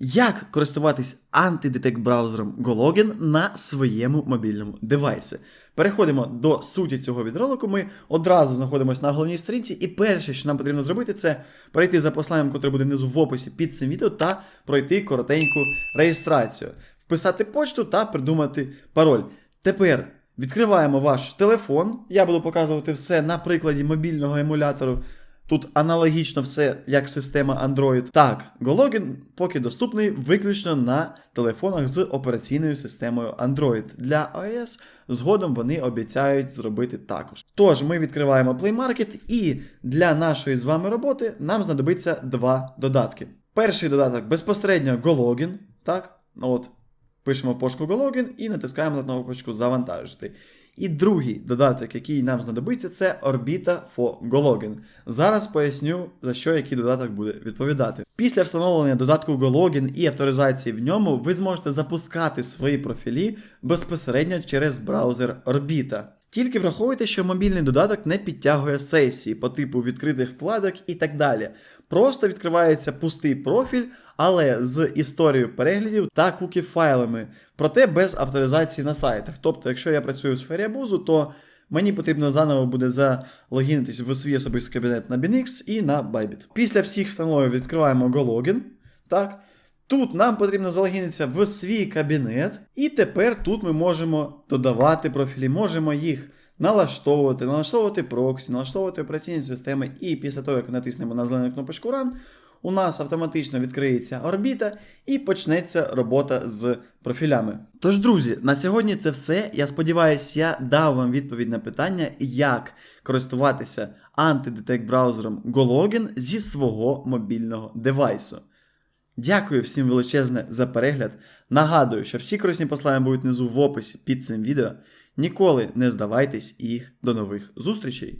Як користуватись антидетект браузером GoLogin на своєму мобільному девайсі? Переходимо до суті цього відролику. Ми одразу знаходимося на головній сторінці, і перше, що нам потрібно зробити, це перейти за посиланням, яке буде внизу в описі під цим відео, та пройти коротеньку реєстрацію, вписати почту та придумати пароль. Тепер відкриваємо ваш телефон. Я буду показувати все на прикладі мобільного емулятору. Тут аналогічно все як система Android. Так, GoLogin поки доступний виключно на телефонах з операційною системою Android. Для iOS згодом вони обіцяють зробити також. Тож ми відкриваємо Play Market і для нашої з вами роботи нам знадобиться два додатки. Перший додаток безпосередньо GoLogin. Так, ну от пишемо пошку GoLogin і натискаємо на кнопочку Завантажити. І другий додаток, який нам знадобиться, це Orbita for GoLogin. Зараз поясню, за що який додаток буде відповідати. Після встановлення додатку GoLogin і авторизації в ньому, ви зможете запускати свої профілі безпосередньо через браузер Orbita. Тільки враховуйте, що мобільний додаток не підтягує сесії по типу відкритих вкладок і так далі. Просто відкривається пустий профіль, але з історією переглядів та кукі файлами, проте без авторизації на сайтах. Тобто, якщо я працюю в сфері абузу, то мені потрібно заново буде залогінитись в свій особистий кабінет на BNX і на Bybit. Після всіх встановлень відкриваємо GoLogin. Так. Тут нам потрібно залогінитися в свій кабінет, і тепер тут ми можемо додавати профілі, можемо їх налаштовувати, налаштовувати проксі, налаштовувати операційні системи, і після того, як натиснемо на зелену кнопочку Run, у нас автоматично відкриється орбіта і почнеться робота з профілями. Тож, друзі, на сьогодні це все. Я сподіваюся, я дав вам відповідь на питання, як користуватися антидетект браузером GoLogin зі свого мобільного девайсу. Дякую всім величезне за перегляд. Нагадую, що всі корисні послання будуть внизу в описі під цим відео. Ніколи не здавайтесь і до нових зустрічей!